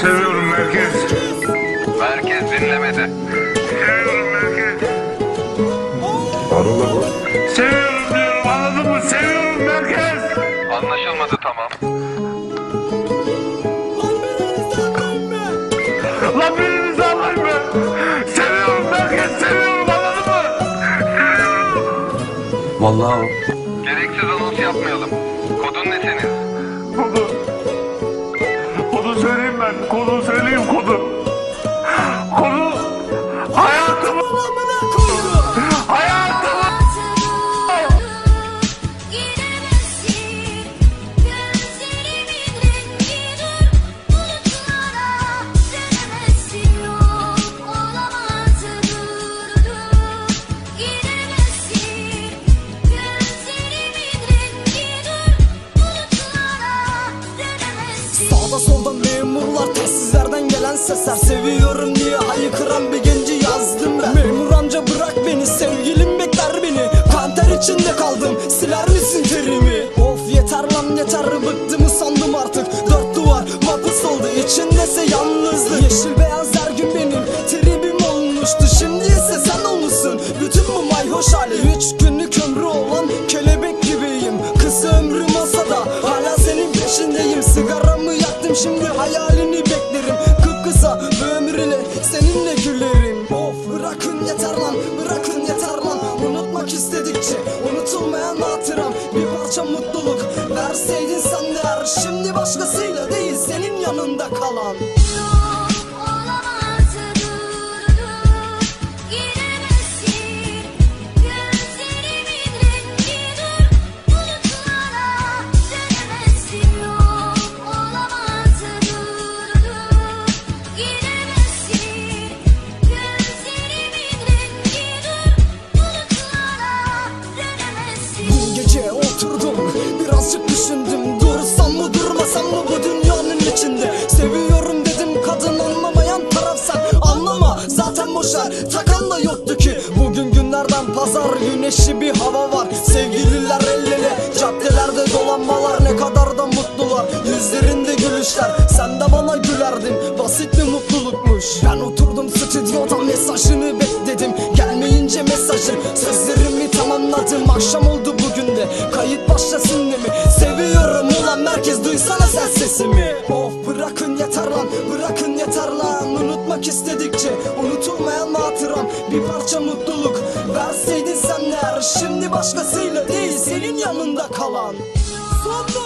Seviyorum merkez. Merkez dinlemedi. Seviyorum merkez. Arula bu. Seviyorum diyorum anladın mı? Seviyorum merkez. Anlaşılmadı tamam. Lan birinizi alayım ben. Seviyorum merkez. Seviyorum anladın mı? Vallahi o. Gereksiz anons yapmayalım. Kodun ne senin? Kodu. Kodu söyleyeyim ben. Kodu söyleyeyim kodu. Kodu. Sesler Seviyorum diye haykıran bir genci yazdım ben. Memur amca bırak beni sevgilim bekler beni. Kanter içinde kaldım siler misin terimi? Of yeter lan yeter. Bıktım sandım artık. Dört duvar mapus oldu içindese yalnızlık. Yeşil beyaz her gün benim tribim olmuştu. Şimdi ise sen olmuşsun. Bütün bu mayhoş hali. Üç günlük ömrü olan kelebek gibiyim. Kısa ömrüm olsa da hala senin peşindeyim. Sigaramı yaktım şimdi hayalini bu ömür ile seninle gülerim. Of. Bırakın yeter lan bırakın yeter lan. Unutmak istedikçe unutulmayan hatıram. Bir parça mutluluk verseydin sen de eğer Şimdi başkasıyla değil senin yanında kalan oturdum birazcık düşündüm Dursam mı durmasam mı bu dünyanın içinde? Seviyorum dedim kadın anlamayan taraf sen Anlama. Zaten boşver takan da yoktu ki. Bugün günlerden pazar güneşli bir hava var. Sevgililer el ele caddelerde dolanmalar ne kadar da mutlular. Yüzlerinde gülüşler İstedikçe unutulmayan hatıram. Bir parça mutluluk verseydin sen de Şimdi başkasıyla değil senin yanında kalan. Sonunda